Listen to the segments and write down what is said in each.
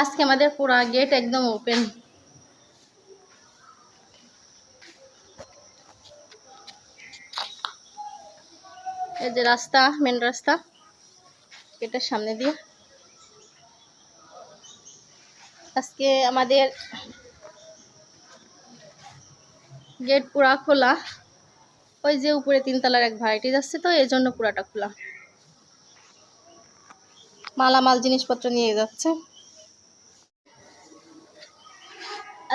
আজকে আমাদের পুরা গেট একদম ওপেন এই যে রাস্তা মেন রাস্তা। গেটের সামনে দিয়ে। আজকে আমাদের গেট পুরা খোলা। ওই যে উপরে তিনতলার এক ভাইটি যাচ্ছে তো, এই জন্য পুরাটা খোলা। মালামাল, জিনিসপত্র নিয়ে যাচ্ছে।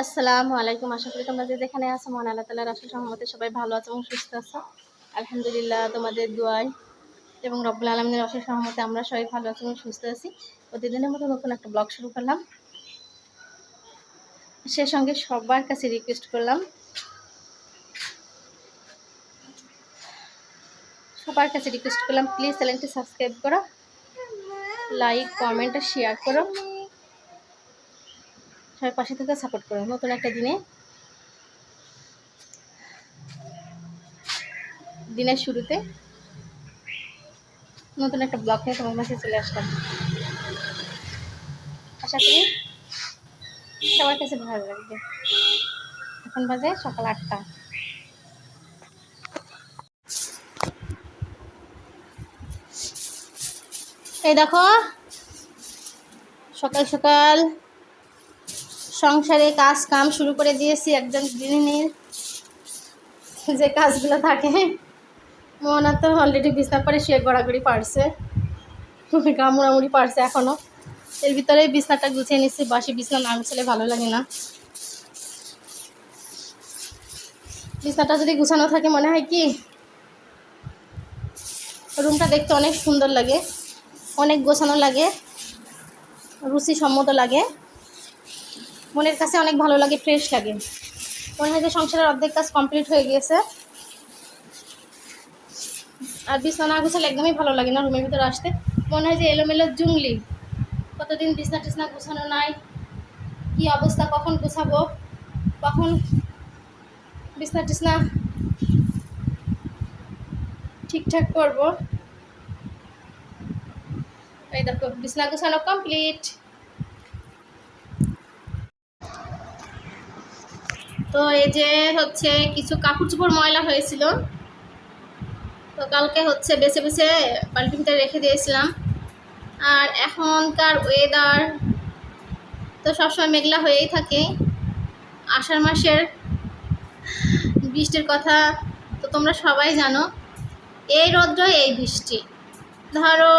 আসসালামু আলাইকুম। আশা করি তোমরা যেখানে আছো, মহান আল্লাহ তালার আসল সহমতে সবাই ভালো আছো এবং সুস্থ আছো। আলহামদুলিল্লাহ, তোমাদের দোয়ায় এবং রব্বুল আলমিনের অশেষ সহমতে আমরা সবাই ভালো আছি এবং সুস্থ আছি। প্রতিদিনের মতো নতুন একটা ব্লগ শুরু করলাম। সে সঙ্গে সবার কাছে রিকোয়েস্ট করলাম। সবার কাছে রিকোয়েস্ট করলাম প্লিজ চ্যানেলটি সাবস্ক্রাইব করো লাইক কমেন্ট আর শেয়ার করো। সবাই পাশে থেকে সাপোর্ট করো, নতুন একটা দিনে। দিনের শুরুতে নতুন একটা ব্লগ নিয়ে তোমার কাছে চলে আসলাম। আশা করি সবার কাছে ভালো লাগবে। এখন বাজে সকাল আটটা। এই দেখো, সকাল সকাল সংসারে কাজ কাম শুরু করে দিয়েছি একজন গৃহিণীর। যে কাজগুলো থাকে। মনে তো অলরেডি বিছনা পরে শুয়ে গড়াগড়ি পারছে। গা মুড়ামুড়ি পারছে এখনও এর ভিতরে বিছনাটা গুছিয়ে নিচ্ছি বাসি বিছনা না গুছালে ভালো লাগে না। বিছনাটা যদি গুছানো থাকে মনে হয় কি, রুমটা দেখতে অনেক সুন্দর লাগে, অনেক গোছানো লাগে, রুচিসম্মত লাগে। মনের কাছে অনেক ভালো লাগে ফ্রেশ লাগে। মনে হয় যে সংসারের অর্ধেক কাজ কমপ্লিট হয়ে গিয়েছে। আর বিছানা গুছালে একদমই ভালো লাগে না রুমের ভিতরে আসতে। মনে হয় যে এলোমেলো জুংলি। কতদিন বিছনা টিছনা গুছানো নাই? কি অবস্থা? কখন গুছাবো? কখন বিছনা টিছনা ঠিকঠাক করব? এই দেখো, বিছনা গুছানো কমপ্লিট তো এই যে হচ্ছে কিছু কাপড় চোপড় ময়লা হয়েছিল। তো কালকে হচ্ছে বেছে বেছে বাল্টিতে রেখে দিয়েছিলাম। আর এখনকার ওয়েদার তো সবসময় মেঘলা হয়েই থাকে। আষাঢ় মাসের বৃষ্টির কথা তো তোমরা সবাই জানো। এই রৌদ্র, এই বৃষ্টি। ধরো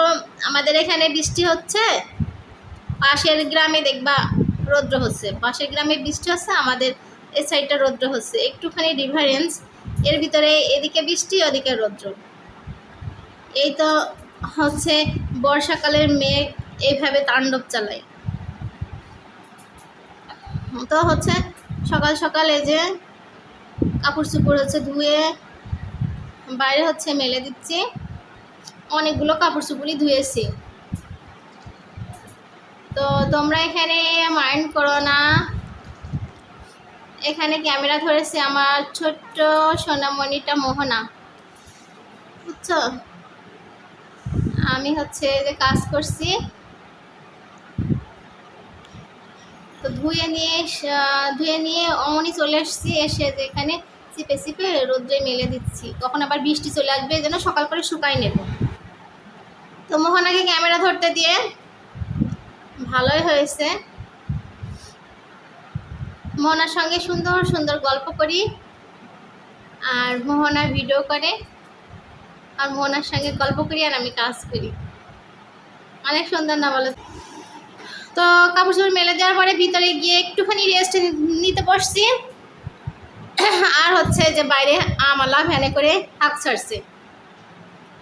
আমাদের এখানে বৃষ্টি হচ্ছে, পাশের গ্রামে দেখবা রৌদ্র হচ্ছে। পাশের গ্রামে বৃষ্টি হচ্ছে, আমাদের এই সাইডটা রৌদ্র হচ্ছে। একটুখানি ডিফারেন্স এর ভিতরে এদিকে বৃষ্টি, ওদিকে রৌদ্র। এই তো হচ্ছে বর্ষাকালের মেঘ এইভাবে তাণ্ডব চালায়। তো হচ্ছে সকাল সকাল এই যে কাপড় চুপড় হচ্ছে ধুয়ে বাইরে হচ্ছে মেলে দিচ্ছি। অনেকগুলো কাপড় চুপড়ই ধুয়েছি। তো তোমরা এখানে মাইন্ড করো না। এখানে ক্যামেরা ধরেছে আমার ছোট্ট সোনামণিটা মোহনা। বুঝছ? আমি হচ্ছে যে কাজ করছি। তো ধুয়ে নিয়ে ধুয়ে নিয়ে অমনি চলে এসছি, এসে যে এখানে চিপে চিপে রোদ্রে মেলে দিচ্ছি। কখন আবার বৃষ্টি চলে আসবে যেন সকাল করে শুকাই নেব। তো মোহনাকে ক্যামেরা ধরতে দিয়ে ভালোই হয়েছে। মোহনার সঙ্গে সুন্দর সুন্দর গল্প করি। আর মোহনা ভিডিও করে। আর মোহনার সঙ্গে গল্প করি আর আমি কাজ করি। অনেক সুন্দর না বলো তো কাপড় চোপড় মেলে দেওয়ার পরে ভিতরে গিয়ে একটুখানি রেস্ট নিতে বসছি। আর হচ্ছে যে বাইরে আমালা ভ্যানে করে হাঁক ছাড়ছে।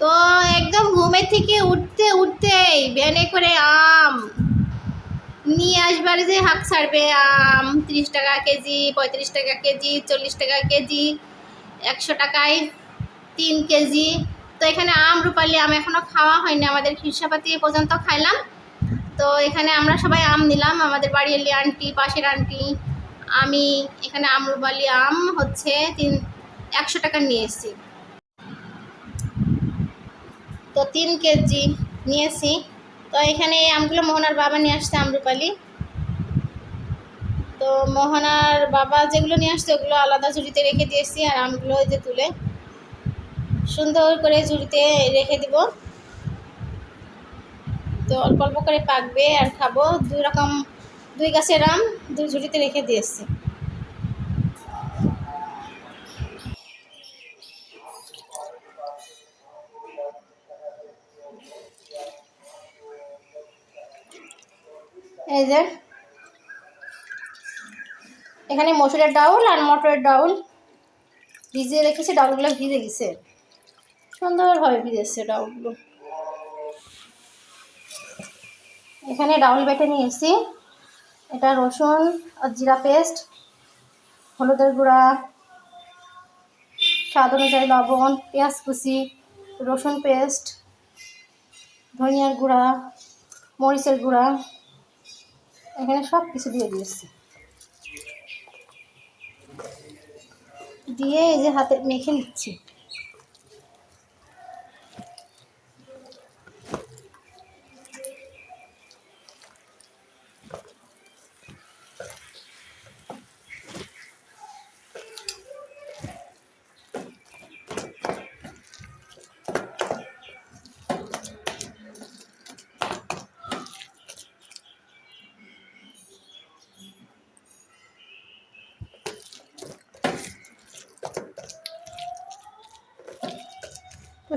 তো একদম ঘুমের থেকে উঠতে, উঠতেই ভ্যানে করে আম নিয়ে আসবারে যে হাঁক ছাড়বে, আম, তিরিশ টাকা কেজি, পঁয়ত্রিশ টাকা কেজি, চল্লিশ টাকা কেজি, একশো টাকায় তিন কেজি। তো এখানে আম, রূপালি আম এখনও খাওয়া হয়নি, আমাদের খিরসাপাতি পর্যন্ত খাইলাম। তো এখানে আমরা সবাই আম নিলাম, আমাদের বাড়ির আন্টি, পাশের আন্টি, আমি, এখানে আম, রূপালি আম হচ্ছে তিন, একশো টাকা নিয়ে এসেছি। তো তিন কেজি নিয়েছি। তো এখানে এই আমগুলো মোহনার বাবা নিয়ে আসছে আমরুপালি। তো মোহনার বাবা যেগুলো নিয়ে আসছে ওগুলো আলাদা ঝুড়িতে রেখে দিয়েছি আর আমগুলো ওই যে তুলে সুন্দর করে ঝুড়িতে রেখে দিব। তো অল্প অল্প করে পাকবে আর খাব। দুই রকম, দুই গাছের আম দুই ঝুড়িতে রেখে দিয়েছি এই যে। এখানে মসুরের ডাউল আর মটরের ডাউল ভিজিয়ে রেখেছি, ডাউলগুলো ভিজে গেছে। সুন্দরভাবে ভিজেছে ডাউলগুলো। এখানে ডাউল বেটে নিয়েছি। এটা রসুন আর জিরা পেস্ট, হলুদের গুঁড়া, স্বাদ অনুযায়ী লবণ, পেঁয়াজ কুচি, রসুন পেস্ট, ধনিয়ার গুঁড়া, মরিচের গুঁড়া। এখানে সব কিছু দিয়ে দিয়েছি। দিয়ে এই যে হাতে মেখে নিচ্ছি।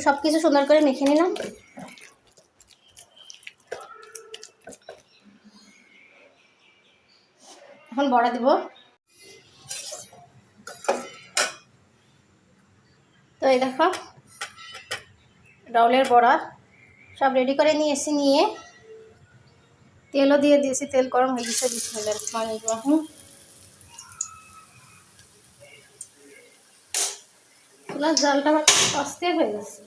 সব কিছু সুন্দর করে মেখে নিলাম। এখন বড়া দিব। তো এই দেখো, ডাউলের বড়া সব রেডি করে নিয়ে এসে নিয়ে তেলও দিয়ে দিয়েছি, তেল গরম হয়ে গেছে বিসমিল্লাহির রহমানির জালটা আস্তে হয়ে গেছে।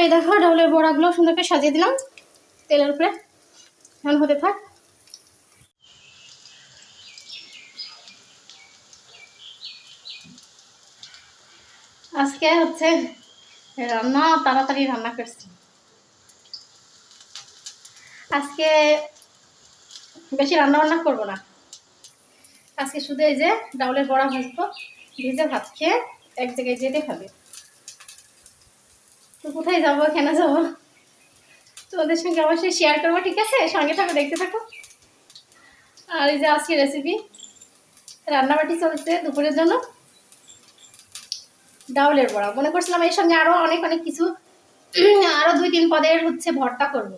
এই দেখো, ডাউলের বড়াগুলো সুন্দর করে সাজিয়ে দিলাম তেলের উপরে। এখন হতে থাক। আজকে হচ্ছে রান্না, তাড়াতাড়ি রান্না করছি। আজকে বেশি রান্না বান্না করব না। আজকে শুধু এই যে ডাউলের বড়া ভাজবো, ভিজে ভাত খেয়ে এক জায়গায় যেতে খাবে তো কোথায় যাব? কেন যাব? তোমাদের সঙ্গে অবশ্যই শেয়ার করব, ঠিক আছে? সঙ্গে থাকো, দেখতে থাকো। আর এই যে আজকে রেসিপি রান্নাবাটি চলছে দুপুরের জন্য। ডাউলের বড়া। মনে করছিলাম এর সঙ্গে আরও অনেক অনেক কিছু। আরও দুই তিন পদের হচ্ছে ভর্তা করব।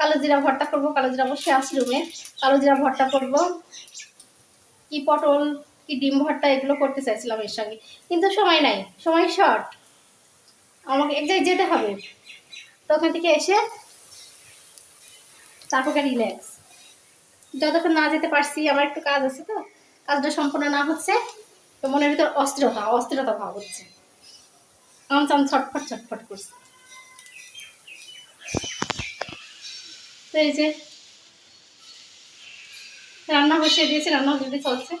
কালো জিরা ভর্তা করব, কালো জিরা অবশ্যই আসি রুমে কালো জিরা ভর্তা করব। কি পটল, কি ডিম ভর্তা, এগুলো করতে চাইছিলাম এর সঙ্গে। কিন্তু সময় নাই, সময় শর্ট আমাকে এক জায়গায় যেতে হবে। তো ওখান থেকে এসে তারপরে রিল্যাক্স যতক্ষণ না যেতে পারছি, আমার একটু কাজ আছে তো, কাজটা সম্পূর্ণ না হচ্ছে, তো মনের ভিতর অস্থিরতা অস্থিরতা ভাব হচ্ছে। চান ছটফট ছটফট করছে। তো এই যে রান্না বসিয়ে দিয়েছি রান্না যদি চলছে।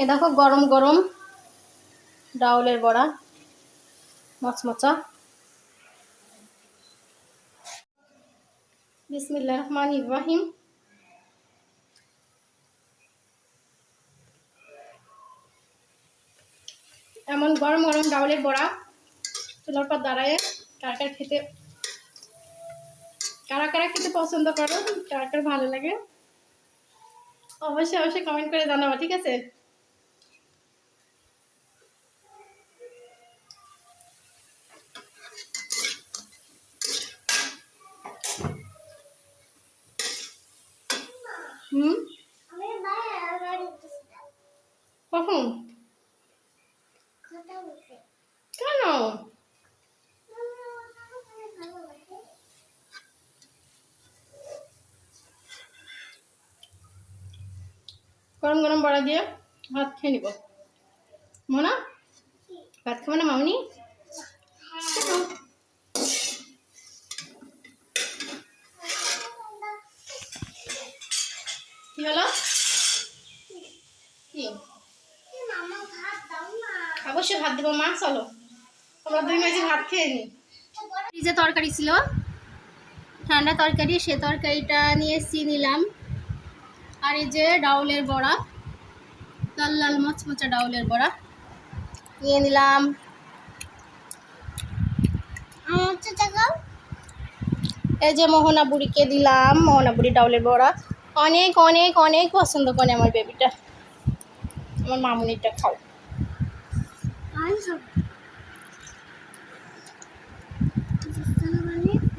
এ দেখো গরম গরম ডাউলের বড়া মচমচা বিসমিল্লা রহমান ইব্রাহিম এমন গরম গরম ডাউলের বড়া চুলার পর দাঁড়ায় কার কার খেতে, কারা কারা খেতে পছন্দ করো, কার কার ভালো লাগে, অবশ্যই অবশ্যই কমেন্ট করে জানাব, ঠিক আছে? হুম? কখন? কেন? গরম গরম বড়া দিয়ে ভাত খেয়ে নিব। মোনা? ভাত খাব না মামনি? কি হলো? কি? অবশ্যই ভাত দেবো মা চলো। আমরা দুই মাঝে ভাত খেয়ে নি। ফ্রিজে তরকারি ছিল। ঠান্ডা তরকারি সে তরকারিটা নিয়ে এসছি নিলাম। আর এই যে ডাউলের বড়া লাল লাল মচমচা ডাউলের বড়া নিয়ে নিলাম। এই যে মোহনা বুড়িকে দিলাম মোহনা বুড়ি ডাউলের বড়া। অনেক অনেক অনেক পছন্দ করে আমার বেবিটা আমার মামুনিটা খাও।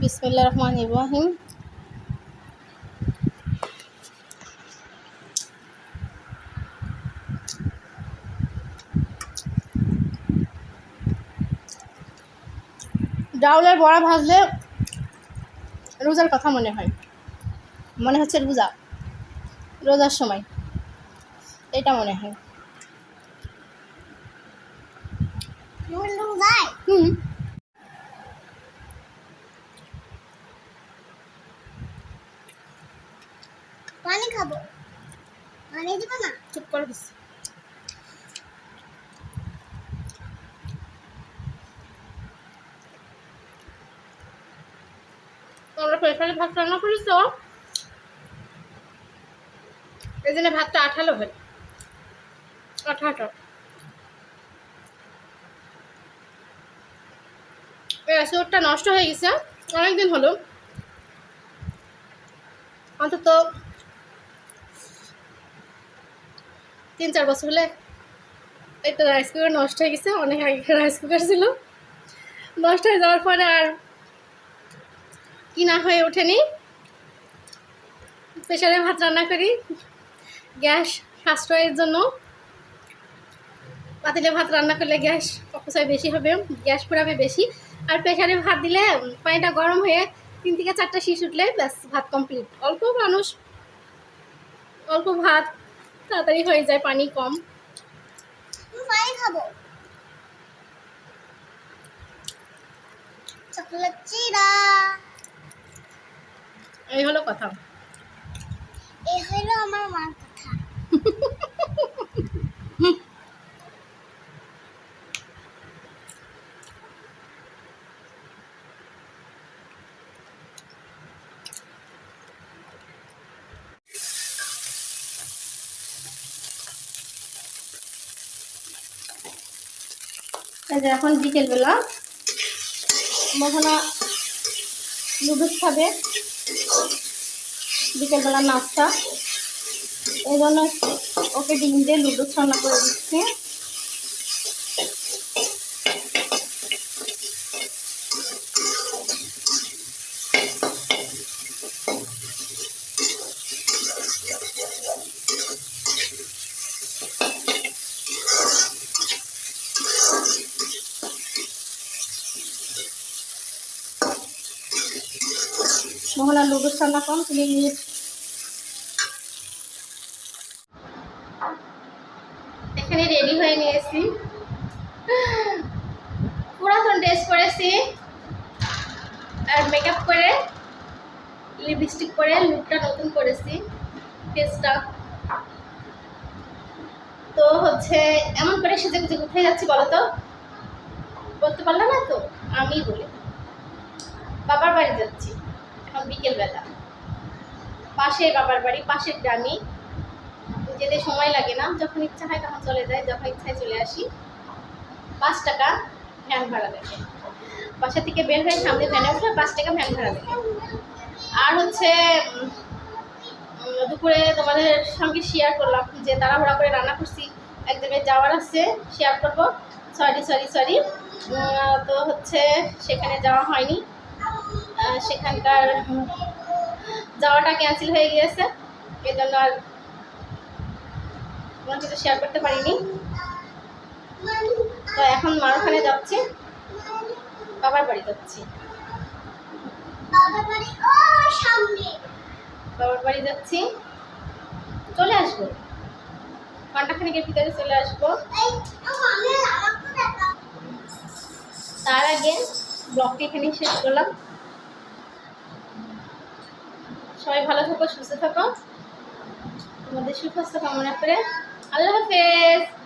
বিসমিল্লা রহমান ইব্রাহিম। ডাউলের বড়া ভাজলে রোজার কথা মনে হয়। মনে হচ্ছে রোজা। রোজার সময়। এটা মনে হয়। হুম। পানি খাব। পানি দিব না? চুপ করে দিস আমরা প্রেশারে ভাত রান্না করিস তো এই জন্য ভাতটা আঠালো হয় আঠা আঠা অ্যাসিডটা নষ্ট হয়ে গেছে, অনেকদিন হলো। অন্তত তিন চার বছর হলে একটা রাইস কুকার নষ্ট হয়ে গেছে, অনেক আগে রাইস কুকার ছিল। নষ্ট হয়ে যাওয়ার পরে আর কিনা হয়ে ওঠেনি। প্রেশারে ভাত রান্না করি। গ্যাস সাশ্রয়ের জন্য পাতিলে ভাত রান্না করলে গ্যাস অপচয় বেশি হবে গ্যাস পোড়াবে বেশি। আর প্রেশারে ভাত দিলে পানিটা গরম হয়ে তিন থেকে চারটা শীষ উঠলে ব্যাস ভাত কমপ্লিট অল্প মানুষ অল্প ভাত তাড়াতাড়ি হয়ে যায় পানি কম। খাব। এই হলো কথা। এই হইল আমার যে এখন বিকেলবেলা মোহনা লুডুস খাবে। বিকেলবেলা নাস্তা। এই জন্য ওকে ডিম দিয়ে লুডুস রান্না করে দিচ্ছি। মোহনা লুডুস রান্না কমপ্লিট। এখানে রেডি হয়ে নিয়েছি। পুরাতন ড্রেস পরেছি। আর মেকআপ করে লিপস্টিক পরে লুকটা নতুন করেছি ফেসটা তো হচ্ছে, এমন করে সেজে গুজে কোথায় যাচ্ছি বলো তো বলতে পারলে না তো? আমি বলি। বাবার বাড়ি যাচ্ছি, এখন বিকেলবেলা। পাশের বাবার বাড়ি, পাশের গ্রামে। যেতে সময় লাগে না। যখন ইচ্ছা হয় তখন চলে যাই, যখন ইচ্ছায় চলে আসি। পাঁচ টাকা ভ্যান ভাড়া লাগে বাসা থেকে বের হয়ে সামনে ভ্যানে উঠলে পাঁচ টাকা ভ্যান ভাড়া লাগে আর হচ্ছে দুপুরে তোমাদের সঙ্গে শেয়ার করলাম যে তাড়াহুড়া করে রান্না করছি। এক জায়গায় যাওয়ার আছে শেয়ার করব। সরি সরি সরি তো হচ্ছে সেখানে যাওয়া হয়নি। সেখানকার যাওয়াটা ক্যান্সেল হয়ে গিয়েছে। এই জন্য আর তোমার কিছু শেয়ার করতে পারিনি। তো এখন মার ওখানে যাচ্ছি। বাবার বাড়ি যাচ্ছি। বাবার বাড়ি যাচ্ছি। চলে আসব। ঘন্টাখানেকের ভিতরে চলে আসব। তার আগে ব্লগটি এখানেই শেষ করলাম। সবাই ভালো থাকো, সুস্থ থাকো। তোমাদের সুস্বাস্থ্য কামনা করে আল্লাহ হাফেজ